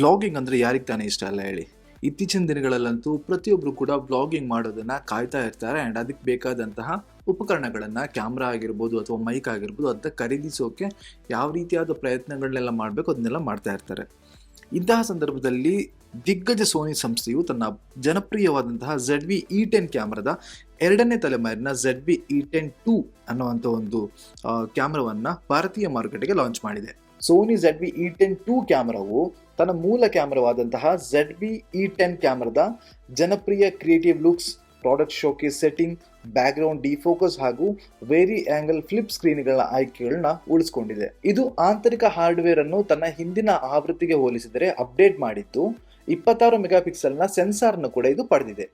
Blogging ಅಂದರೆ ಯಾರಿಗೆ ತಾನೇ ಇಷ್ಟ? ಅಲ್ಲ ಹೇಳಿ. ಇತ್ತೀಚಿನ ದಿನಗಳಲ್ಲಂತೂ ಪ್ರತಿಯೊಬ್ಬರು ಕೂಡ ಬ್ಲಾಗಿಂಗ್ ಮಾಡೋದನ್ನ ಕಾಯ್ತಾ ಇರ್ತಾರೆ. ಆ್ಯಂಡ್ ಅದಕ್ಕೆ ಬೇಕಾದಂತಹ ಉಪಕರಣಗಳನ್ನು ಕ್ಯಾಮ್ರಾ ಆಗಿರ್ಬೋದು ಅಥವಾ ಮೈಕ್ ಆಗಿರ್ಬೋದು ಅದನ್ನ ಖರೀದಿಸೋಕೆ ಯಾವ ರೀತಿಯಾದ ಪ್ರಯತ್ನಗಳನ್ನೆಲ್ಲ ಮಾಡಬೇಕು ಅದನ್ನೆಲ್ಲ ಮಾಡ್ತಾ ಇರ್ತಾರೆ. ಇಂತಹ ಸಂದರ್ಭದಲ್ಲಿ ದಿಗ್ಗಜ ಸೋನಿ ಸಂಸ್ಥೆಯು ತನ್ನ ಜನಪ್ರಿಯವಾದಂತಹ ಝಡ್ ವಿ ಇ ಟೆನ್ ಕ್ಯಾಮ್ರಾದ ಎರಡನೇ ತಲೆಮಾರಿನ Z V E ten two ಅನ್ನುವಂಥ ಒಂದು ಕ್ಯಾಮ್ರಾವನ್ನು ಭಾರತೀಯ ಮಾರುಕಟ್ಟೆಗೆ ಲಾಂಚ್ ಮಾಡಿದೆ. Sony Z V E ten two ಕ್ಯಾಮ್ರಾವು ತನ್ನ ಮೂಲ ಕ್ಯಾಮ್ರಾವಾದಂತಹ ಝೆಡ್ ವಿ ಇ ಟೆನ್ ಕ್ಯಾಮ್ರಾದ ಜನಪ್ರಿಯ creative looks product showcase setting background defocus ಹಾಗೂ ವೇರಿ ಆಂಗಲ್ ಫ್ಲಿಪ್ ಸ್ಕ್ರೀನ್ಗಳ ಆಯ್ಕೆಗಳನ್ನ ಉಳಿಸ್ಕೊಂಡಿದೆ. ಇದು ಆಂತರಿಕ ಹಾರ್ಡ್ವೇರ್ ಅನ್ನು ತನ್ನ ಹಿಂದಿನ ಆವೃತ್ತಿಗೆ ಹೋಲಿಸಿದರೆ ಅಪ್ಡೇಟ್ ಮಾಡಿತ್ತು ಇಪ್ಪತ್ತಾರು ಮೆಗಾಪಿಕ್ಸೆಲ್ನ ಸೆನ್ಸಾರ್ನ ಕೂಡ ಇದು ಪಡೆದಿದೆ.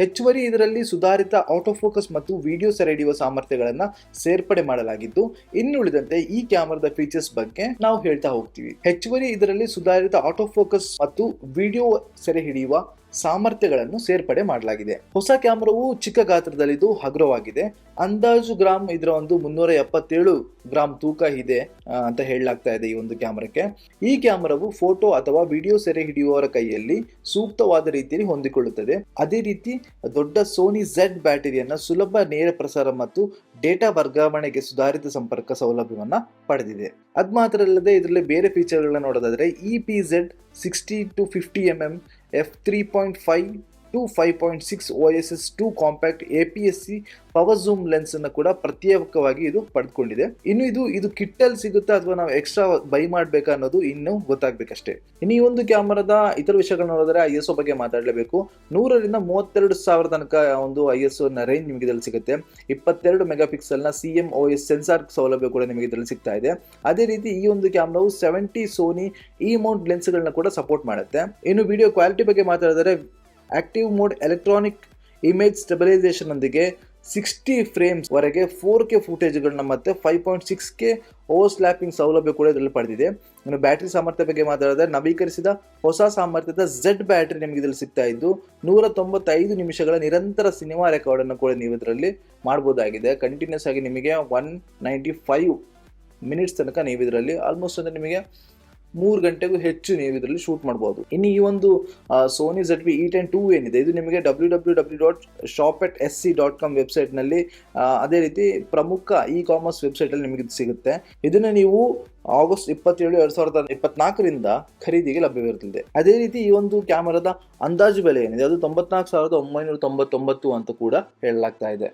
ಹೆಚ್ಚುವರಿ ಇದರಲ್ಲಿ ಸುಧಾರಿತ ಆಟೋಫೋಕಸ್ ಮತ್ತು ವಿಡಿಯೋ ಸೆರೆ ಹಿಡಿಯುವ ಸಾಮರ್ಥ್ಯಗಳನ್ನು ಸೇರ್ಪಡೆ ಮಾಡಲಾಗಿದ್ದು, ಇನ್ನುಳಿದಂತೆ ಈ ಕ್ಯಾಮರಾದ ಫೀಚರ್ಸ್ ಬಗ್ಗೆ ನಾವು ಹೇಳ್ತಾ ಹೋಗ್ತೀವಿ. ಹೆಚ್ಚುವರಿ ಇದರಲ್ಲಿ ಸುಧಾರಿತ ಆಟೋಫೋಕಸ್ ಮತ್ತು ವಿಡಿಯೋ ಸೆರೆ ಹಿಡಿಯುವ ಸಾಮರ್ಥ್ಯಗಳನ್ನು ಸೇರ್ಪಡೆ ಮಾಡಲಾಗಿದೆ. ಹೊಸ ಕ್ಯಾಮರಾವು ಚಿಕ್ಕ ಗಾತ್ರದಲ್ಲಿದ್ದು ಹಗುರವಾಗಿದೆ. ಅಂದಾಜು ಗ್ರಾಮ್ ಇದರ ಒಂದು ಮುನ್ನೂರ ಎಪ್ಪತ್ತೇಳು ಗ್ರಾಮ್ ತೂಕ ಇದೆ ಅಂತ ಹೇಳಲಾಗ್ತಾ ಇದೆ ಈ ಒಂದು ಕ್ಯಾಮರಾಕ್ಕೆ ಈ ಕ್ಯಾಮರಾವು ಫೋಟೋ ಅಥವಾ ವಿಡಿಯೋ ಸೆರೆ ಹಿಡಿಯುವವರ ಕೈಯಲ್ಲಿ ಸೂಕ್ತವಾದ ರೀತಿಯಲ್ಲಿ ಹೊಂದಿಕೊಳ್ಳುತ್ತದೆ. ಅದೇ ರೀತಿ ದೊಡ್ಡ ಸೋನಿ ಝೆಡ್ ಬ್ಯಾಟರಿಯನ್ನು ಸುಲಭ ನೇರ ಪ್ರಸಾರ ಮತ್ತು ಡೇಟಾ ವರ್ಗಾವಣೆಗೆ ಸುಧಾರಿತ ಸಂಪರ್ಕ ಸೌಲಭ್ಯವನ್ನು ಪಡೆದಿದೆ. ಅದು ಮಾತ್ರ ಅಲ್ಲದೆ ಇದರಲ್ಲಿ ಬೇರೆ ಫೀಚರ್ಗಳನ್ನ ನೋಡೋದಾದರೆ E P Z sixty to fifty M M F three point five to five point six O S S two compact A P S C power zoom lens ಅನ್ನು ಕೂಡ ಪ್ರತ್ಯೇಕವಾಗಿ ಇದು ಪಡೆದುಕೊಂಡಿದೆ. ಇನ್ನು ಇದು ಇದು ಕಿಟ್ಟಲ್ಲಿ ಸಿಗುತ್ತಾ ಅಥವಾ ನಾವು ಎಕ್ಸ್ಟ್ರಾ ಬೈ ಮಾಡಬೇಕಾ ಅನ್ನೋದು ಇನ್ನು ಗೊತ್ತಾಗಬೇಕಷ್ಟೇ. ಇನ್ನು ಈ ಒಂದು ಕ್ಯಾಮರಾದ ಇತರ ವಿಷಯಗಳನ್ನ ನೋಡಿದ್ರೆ ಐ ಎಸ್ ಒ ಬಗ್ಗೆ ಮಾತಾಡಲೇಬೇಕು. ನೂರರಿಂದ ಮೂವತ್ತೆರಡು ಸಾವಿರ ತನಕ ಒಂದು ಐ ಎಸ್ ಒ ರೇಂಜ್ ನಿಮಗೆ ಇದರಲ್ಲಿ ಸಿಗುತ್ತೆ. ಇಪ್ಪತ್ತೆರಡು mega ಪಿಕ್ಸೆಲ್ನ C M O S sensor ಸೌಲಭ್ಯ ಕೂಡ ನಿಮಗೆ ಇದರಲ್ಲಿ ಸಿಗ್ತಾ ಇದೆ. ಅದೇ ರೀತಿ ಈ ಒಂದು ಕ್ಯಾಮ್ರಾವು ಸೆವೆಂಟಿ ಸೋನಿ ಈ ಮೌಂಟ್ ಲೆನ್ಸ್ಗಳನ್ನ ಕೂಡ ಸಪೋರ್ಟ್ ಮಾಡುತ್ತೆ. ಇನ್ನು ವಿಡಿಯೋ ಕ್ವಾಲಿಟಿ ಬಗ್ಗೆ ಮಾತಾಡಿದರೆ active mode electronic image stabilisation ಒಂದಿಗೆ ಸಿಕ್ಸ್ಟಿ ಫ್ರೇಮ್ಸ್ ವರೆಗೆ ಫೋರ್ ಕೆ ಫುಟೇಜ್ಗಳನ್ನ ಮತ್ತೆ five point six K oversampling ಸೌಲಭ್ಯ ಕೂಡ ಇದರಲ್ಲಿ ಪಡೆದಿದೆ. ಇನ್ನು ಬ್ಯಾಟ್ರಿ ಸಾಮರ್ಥ್ಯ ಬಗ್ಗೆ ಮಾತಾಡಿದ್ರೆ ನವೀಕರಿಸಿದ ಹೊಸ ಸಾಮರ್ಥ್ಯದ ಝೆಡ್ ಬ್ಯಾಟ್ರಿ ನಿಮಗೆ ಇದರಲ್ಲಿ ಸಿಗ್ತಾ ಇದ್ದು ನೂರ ತೊಂಬತ್ತೈದು ನಿಮಿಷಗಳ ನಿರಂತರ ಸಿನಿಮಾ ರೆಕಾರ್ಡ್ ಅನ್ನು ಕೂಡ ನೀವು ಇದರಲ್ಲಿ ಮಾಡ್ಬೋದಾಗಿದೆ. ಕಂಟಿನ್ಯೂಸ್ ಆಗಿ ನಿಮಗೆ ಒನ್ ನೈಂಟಿ ಫೈವ್ ಮಿನಿಟ್ಸ್ ತನಕ ನೀವು ಇದರಲ್ಲಿ ಆಲ್ಮೋಸ್ಟ್ ಅಂದರೆ ನಿಮಗೆ ಮೂರು ಗಂಟೆಗೂ ಹೆಚ್ಚು ನೀವು ಇದರಲ್ಲಿ ಶೂಟ್ ಮಾಡಬಹುದು ಇನ್ನು ಈ ಒಂದು Sony Z B E ten two ಏನಿದೆ, ಇದು ನಿಮಗೆ W W W dot shop at S C dot com ವೆಬ್ಸೈಟ್ನಲ್ಲಿ ಅದೇ ರೀತಿ ಪ್ರಮುಖ ಇ ಕಾಮರ್ಸ್ ವೆಬ್ಸೈಟಲ್ಲಿ ನಿಮಗೆ ಇದು ಸಿಗುತ್ತೆ. ಇದನ್ನು ನೀವು ಆಗಸ್ಟ್ ಇಪ್ಪತ್ತೇಳು, ಎರಡು ಸಾವಿರದ ಇಪ್ಪತ್ನಾಲ್ಕರಿಂದ ಖರೀದಿಗೆ ಲಭ್ಯವಿರುತ್ತದೆ. ಅದೇ ರೀತಿ ಈ ಒಂದು ಕ್ಯಾಮರಾದ ಅಂದಾಜು ಬೆಲೆ ಏನಿದೆ, ಅದು ತೊಂಬತ್ನಾಲ್ಕು ಸಾವಿರದ ಒಂಬೈನೂರ ತೊಂಬತ್ತೊಂಬತ್ತು ಅಂತ ಕೂಡ ಹೇಳಲಾಗ್ತಾ ಇದೆ.